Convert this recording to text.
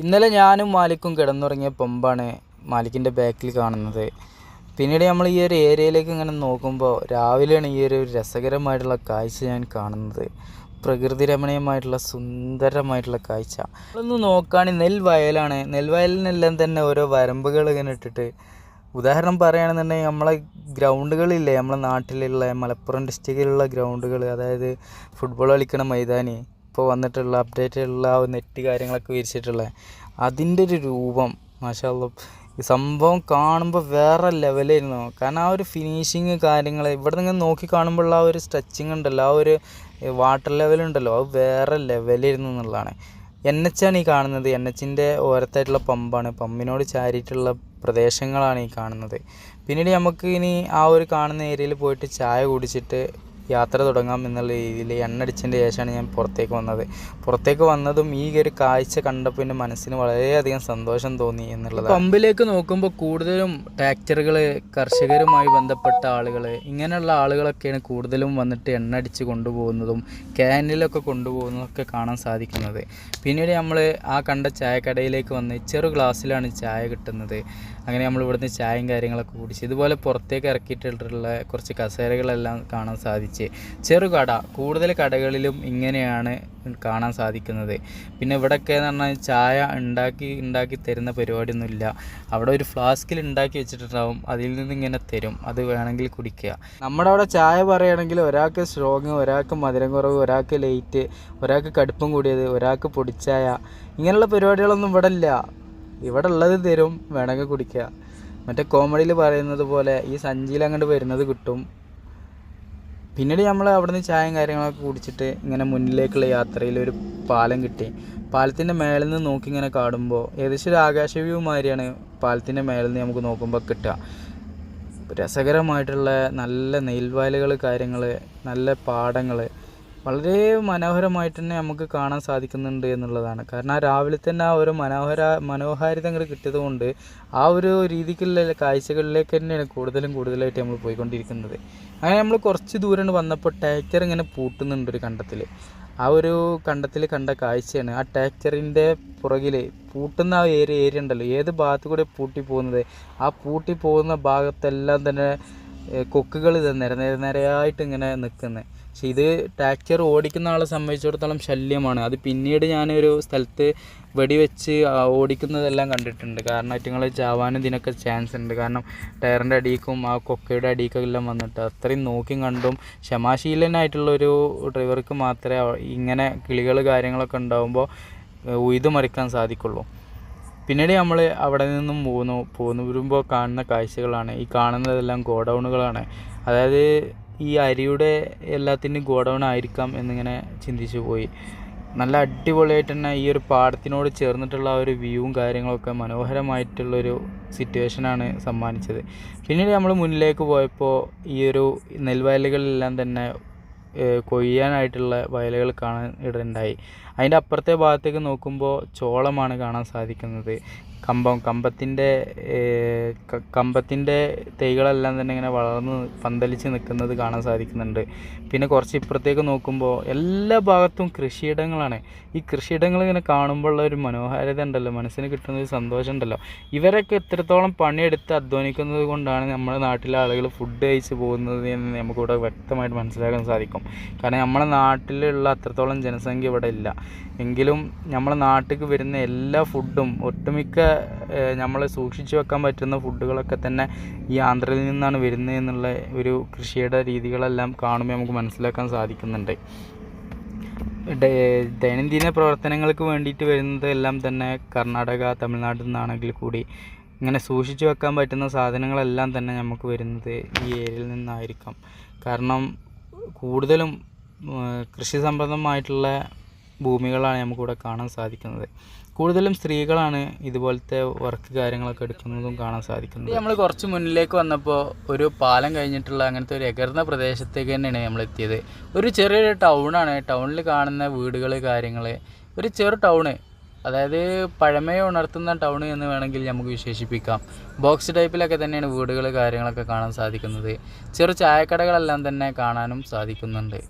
ഇന്നലെ ഞാനും മാലിക്കും കിടന്നുറങ്ങിയ പമ്പാണ് മാലിക്കിന്റെ ബാക്കിൽ കാണുന്നത്. പിന്നീട് നമ്മൾ ഈ ഒരു ഏരിയയിലേക്ക് ഇങ്ങനെ നോക്കുമ്പോൾ രാവിലെയാണ് ഈ ഒരു രസകരമായിട്ടുള്ള കാഴ്ച ഞാൻ കാണുന്നത്. പ്രകൃതി രമണീയമായിട്ടുള്ള സുന്ദരമായിട്ടുള്ള കാഴ്ച. ഒന്ന് നോക്കുകയാണെങ്കിൽ നെൽവയലാണ് നെൽവയലിനെല്ലാം തന്നെ ഓരോ വരമ്പുകൾ ഇങ്ങനെ ഇട്ടിട്ട്. ഉദാഹരണം പറയുകയാണെന്നുണ്ടെങ്കിൽ നമ്മളെ ഗ്രൗണ്ടുകളില്ലേ നമ്മളെ നാട്ടിലുള്ള മലപ്പുറം ഡിസ്ട്രിക്റ്റിലുള്ള ഗ്രൗണ്ടുകൾ അതായത് ഫുട്ബോൾ കളിക്കണ മൈതാനി. ഇപ്പോൾ വന്നിട്ടുള്ള അപ്ഡേറ്റ് ഉള്ള ആ നെറ്റ് കാര്യങ്ങളൊക്കെ വിരിച്ചിട്ടുള്ള. അതിന്റെ ഒരു രൂപം മാഷാല്ല സംഭവം കാണുമ്പോൾ വേറെ ലെവലായിരുന്നു കാരണം ആ ഒരു ഫിനിഷിങ് കാര്യങ്ങൾ ഇവിടെ നിന്ന് നോക്കി കാണുമ്പോൾ ആ ഒരു സ്ട്രെച്ചിങ് ഉണ്ടല്ലോ ആ ഒരു വാട്ടർ ലെവൽ ഉണ്ടല്ലോ അത് വേറെ ലെവലായിരുന്നു എന്നുള്ളതാണ്. എൻ എച്ച് ആണ് ഈ കാണുന്നത്. എൻ എച്ചിന്റെ ഓരത്തായിട്ടുള്ള പമ്പാണ്. പമ്പിനോട് ചാരിയിട്ടുള്ള പ്രദേശങ്ങളാണ് ഈ കാണുന്നത്. പിന്നീട് നമുക്ക് ഇനി ആ ഒരു കാണുന്ന ഏരിയയിൽ പോയിട്ട് ചായ കുടിച്ചിട്ട് യാത്ര തുടങ്ങാം എന്നുള്ള രീതിയിൽ എണ്ണടിച്ചതിന്റെ ശേഷമാണ് ഞാൻ പുറത്തേക്ക് വന്നത്. പുറത്തേക്ക് വന്നതും ഈ ഒരു കാഴ്ച കണ്ടപ്പോൾ എന്റെ മനസ്സിന് വളരെയധികം സന്തോഷം തോന്നി എന്നുള്ളത് പമ്പിലേക്ക് നോക്കുമ്പോൾ കൂടുതലും ട്രാക്ടറുകൾ കർഷകരുമായി ബന്ധപ്പെട്ട ആളുകൾ ഇങ്ങനെയുള്ള ആളുകളൊക്കെയാണ് കൂടുതലും വന്നിട്ട് എണ്ണടിച്ച് കൊണ്ടുപോകുന്നതും ക്യാനിലൊക്കെ കൊണ്ടുപോകുന്നതൊക്കെ കാണാൻ സാധിക്കുന്നത്. പിന്നീട് നമ്മൾ ആ കണ്ട ചായക്കടയിലേക്ക് വന്ന് ചെറു ഗ്ലാസ്സിലാണ് ചായ കിട്ടുന്നത്. അങ്ങനെ നമ്മൾ ഇവിടുന്ന് ചായയും കാര്യങ്ങളൊക്കെ കുടിച്ച് ഇതുപോലെ പുറത്തേക്ക് ഇറക്കിയിട്ടുള്ള കുറച്ച് കസേരകളെല്ലാം കാണാൻ സാധിച്ച്. ചെറുകട കൂടുതൽ കടകളിലും ഇങ്ങനെയാണ് കാണാൻ സാധിക്കുന്നത്. പിന്നെ ഇവിടെയൊക്കെ എന്ന് പറഞ്ഞാൽ ചായ ഉണ്ടാക്കി ഉണ്ടാക്കി തരുന്ന പരിപാടിയൊന്നുമില്ല. അവിടെ ഒരു ഫ്ലാസ്കിൽ ഉണ്ടാക്കി വെച്ചിട്ടുണ്ടാവും. അതിൽ നിന്ന് ഇങ്ങനെ തരും. അത് വേണമെങ്കിൽ കുടിക്കുക. നമ്മുടെ അവിടെ ചായ പറയുകയാണെങ്കിൽ ഒരാൾക്ക് സ്ട്രോങ് ഒരാൾക്ക് മധുരം കുറവ് ഒരാൾക്ക് ലൈറ്റ് ഒരാൾക്ക് കടുപ്പം കൂടിയത് ഒരാൾക്ക് പൊടിച്ചായ. ഇങ്ങനെയുള്ള പരിപാടികളൊന്നും ഇവിടെ ഇല്ല. ഇവിടെ ഉള്ളത് തരും. വേണമെങ്കിൽ കുടിക്കുക. മറ്റേ കോമഡിയിൽ പറയുന്നത് പോലെ ഈ സഞ്ചിയിൽ അങ്ങോട്ട് വരുന്നത് കിട്ടും. പിന്നീട് നമ്മൾ അവിടെ നിന്ന് ചായയും കാര്യങ്ങളൊക്കെ കുടിച്ചിട്ട് ഇങ്ങനെ മുന്നിലേക്കുള്ള യാത്രയിൽ ഒരു പാലം കിട്ടി. പാലത്തിന്റെ മേളിൽ നിന്ന് നോക്കി ഇങ്ങനെ കാണുമ്പോൾ ഏകദേശം ഒരു ആകാശ വ്യൂ മാതിരിയാണ് പാലത്തിന്റെ മേളിൽ നിന്ന് നമുക്ക് നോക്കുമ്പോൾ കിട്ടുക. രസകരമായിട്ടുള്ള നല്ല നെൽവയലുകൾ കാര്യങ്ങൾ നല്ല പാടങ്ങൾ വളരെ മനോഹരമായിട്ട് തന്നെ നമുക്ക് കാണാൻ സാധിക്കുന്നുണ്ട് എന്നുള്ളതാണ്. കാരണം ആ രാവിലെ തന്നെ ആ ഒരു മനോഹര മനോഹാരിത അങ്ങോട്ട് കിട്ടിയത് കൊണ്ട് ആ ഒരു രീതിക്കുള്ള കാഴ്ചകളിലേക്ക് തന്നെയാണ് കൂടുതലും കൂടുതലായിട്ട് നമ്മൾ പോയിക്കൊണ്ടിരിക്കുന്നത്. അങ്ങനെ നമ്മൾ കുറച്ച് ദൂരം വന്നപ്പോൾ ടാക്ചർ ഇങ്ങനെ പൂട്ടുന്നുണ്ട് ഒരു കണ്ടത്തിൽ ആ ഒരു കണ്ടത്തിൽ കണ്ട കാഴ്ചയാണ്. ആ ടാക്ചറിന്റെ പുറകിൽ പൂട്ടുന്ന ആ ഏരിയ ഏരിയ ഉണ്ടല്ലോ. ഏത് ഭാഗത്ത് കൂടെ പൂട്ടി പോകുന്നത്? ആ പൂട്ടി പോകുന്ന ഭാഗത്തെല്ലാം തന്നെ കൊക്കുകൾ നിര നിരയായിട്ട് ഇങ്ങനെ നിൽക്കുന്നത് പക്ഷെ ഇത് ട്രാക്ടർ ഓടിക്കുന്ന ആളെ സംബന്ധിച്ചിടത്തോളം ശല്യമാണ്. അത് പിന്നീട് ഞാനൊരു സ്ഥലത്ത് വെടിവെച്ച് ഓടിക്കുന്നതെല്ലാം കണ്ടിട്ടുണ്ട്. കാരണം അറ്റുങ്ങൾ ചാവാനും ഇതിനൊക്കെ ചാൻസ് ഉണ്ട്. കാരണം ടയറിന്റെ അടിക്കും ആ കൊക്കയുടെ അടിയിക്കും എല്ലാം വന്നിട്ട് അത്രയും നോക്കിയും കണ്ടും ക്ഷമാശീലനായിട്ടുള്ളൊരു ഡ്രൈവർക്ക് മാത്രമേ ഇങ്ങനെ കിളികൾ കാര്യങ്ങളൊക്കെ ഉണ്ടാകുമ്പോൾ ഉയ്ത് മറിക്കാൻ സാധിക്കുള്ളൂ. പിന്നീട് നമ്മൾ അവിടെ നിന്നും പോകുന്നു പോകുന്നു വരുമ്പോൾ കാണുന്ന കാഴ്ചകളാണ്. ഈ കാണുന്നതെല്ലാം ഗോഡൗണുകളാണ്. അതായത് ഈ അരിയുടെ എല്ലാത്തിന്റെയും ഗോഡൗൺ ആയിരിക്കാം എന്നിങ്ങനെ ചിന്തിച്ചു പോയി. നല്ല അടിപൊളിയായിട്ട് തന്നെ ഈ ഒരു പാടത്തിനോട് ചേർന്നിട്ടുള്ള ആ ഒരു വ്യൂവും കാര്യങ്ങളൊക്കെ മനോഹരമായിട്ടുള്ളൊരു സിറ്റുവേഷനാണ് സമ്മാനിച്ചത്. പിന്നീട് നമ്മൾ മുന്നിലേക്ക് പോയപ്പോൾ ഈ ഒരു നെൽവയലുകളിലെല്ലാം തന്നെ കൊയ്യാനായിട്ടുള്ള വയലുകൾ കാണാൻ ഇടയുണ്ടായി. അതിന്റെ അപ്പുറത്തെ ഭാഗത്തേക്ക് നോക്കുമ്പോൾ ചോളമാണ് കാണാൻ സാധിക്കുന്നത്. കമ്പം കമ്പത്തിന്റെ കമ്പത്തിന്റെ തൈകളെല്ലാം തന്നെ ഇങ്ങനെ വളർന്ന് പന്തലിച്ച് നിൽക്കുന്നത് കാണാൻ സാധിക്കുന്നുണ്ട്. പിന്നെ കുറച്ച് ഇപ്പുറത്തേക്ക് നോക്കുമ്പോൾ എല്ലാ ഭാഗത്തും കൃഷിയിടങ്ങളാണ്. ഈ കൃഷിയിടങ്ങൾ ഇങ്ങനെ കാണുമ്പോഴുള്ള ഒരു മനോഹാരിത ഉണ്ടല്ലോ മനസ്സിന് കിട്ടുന്ന ഒരു സന്തോഷം ഉണ്ടല്ലോ. ഇവരൊക്കെ എത്രത്തോളം പണിയെടുത്ത് അധ്വാനിക്കുന്നത് കൊണ്ടാണ് നമ്മുടെ നാട്ടിലെ ആളുകൾ ഫുഡ് കഴിച്ച് പോകുന്നത് എന്ന് നമുക്കിവിടെ വ്യക്തമായിട്ട് മനസ്സിലാക്കാൻ സാധിക്കും. കാരണം നമ്മുടെ നാട്ടിലുള്ള അത്രത്തോളം ജനസംഖ്യ ഇവിടെ ഇല്ല. എങ്കിലും നമ്മുടെ നാട്ടിലേക്ക് വരുന്ന എല്ലാ ഫുഡും ഒട്ടുമിക്ക നമ്മൾ സൂക്ഷിച്ചു വെക്കാൻ പറ്റുന്ന ഫുഡുകളൊക്കെ തന്നെ ഈ ആന്ധ്രയിൽ നിന്നാണ് വരുന്നത് എന്നുള്ള ഒരു കൃഷിയുടെ രീതികളെല്ലാം കാണുമ്പോൾ നമുക്ക് മനസ്സിലാക്കാൻ സാധിക്കുന്നുണ്ട്. ദൈനംദിന പ്രവർത്തനങ്ങൾക്ക് വേണ്ടിയിട്ട് വരുന്നത് എല്ലാം തന്നെ കർണാടക തമിഴ്നാട് നിന്നാണെങ്കിൽ കൂടി ഇങ്ങനെ സൂക്ഷിച്ചു വെക്കാൻ പറ്റുന്ന സാധനങ്ങളെല്ലാം തന്നെ നമുക്ക് വരുന്നത് ഈ ഏരിയയിൽ നിന്നായിരിക്കാം. കാരണം കൂടുതലും കൃഷി സംബന്ധമായിട്ടുള്ള ഭൂമികളാണ് നമുക്കിവിടെ കാണാൻ സാധിക്കുന്നത്. കൂടുതലും സ്ത്രീകളാണ് ഇതുപോലത്തെ വർക്ക് കാര്യങ്ങളൊക്കെ എടുക്കുന്നതും കാണാൻ സാധിക്കുന്നത്. നമ്മൾ കുറച്ച് മുന്നിലേക്ക് വന്നപ്പോൾ ഒരു പാലം കഴിഞ്ഞിട്ടുള്ള അങ്ങനത്തെ ഒരു എകർന്ന പ്രദേശത്തേക്ക് തന്നെയാണ് നമ്മൾ എത്തിയത്. ഒരു ചെറിയൊരു ടൗണാണ് ടൗണിൽ കാണുന്ന വീടുകൾ കാര്യങ്ങൾ ഒരു ചെറു ടൗണ് അതായത് പഴമയെ ഉണർത്തുന്ന ടൗൺ എന്ന് വേണമെങ്കിൽ നമുക്ക് വിശേഷിപ്പിക്കാം. ബോക്സ് ടൈപ്പിലൊക്കെ തന്നെയാണ് വീടുകൾ കാര്യങ്ങളൊക്കെ കാണാൻ സാധിക്കുന്നത്. ചെറു ചായക്കടകളെല്ലാം തന്നെ കാണാനും സാധിക്കുന്നുണ്ട്.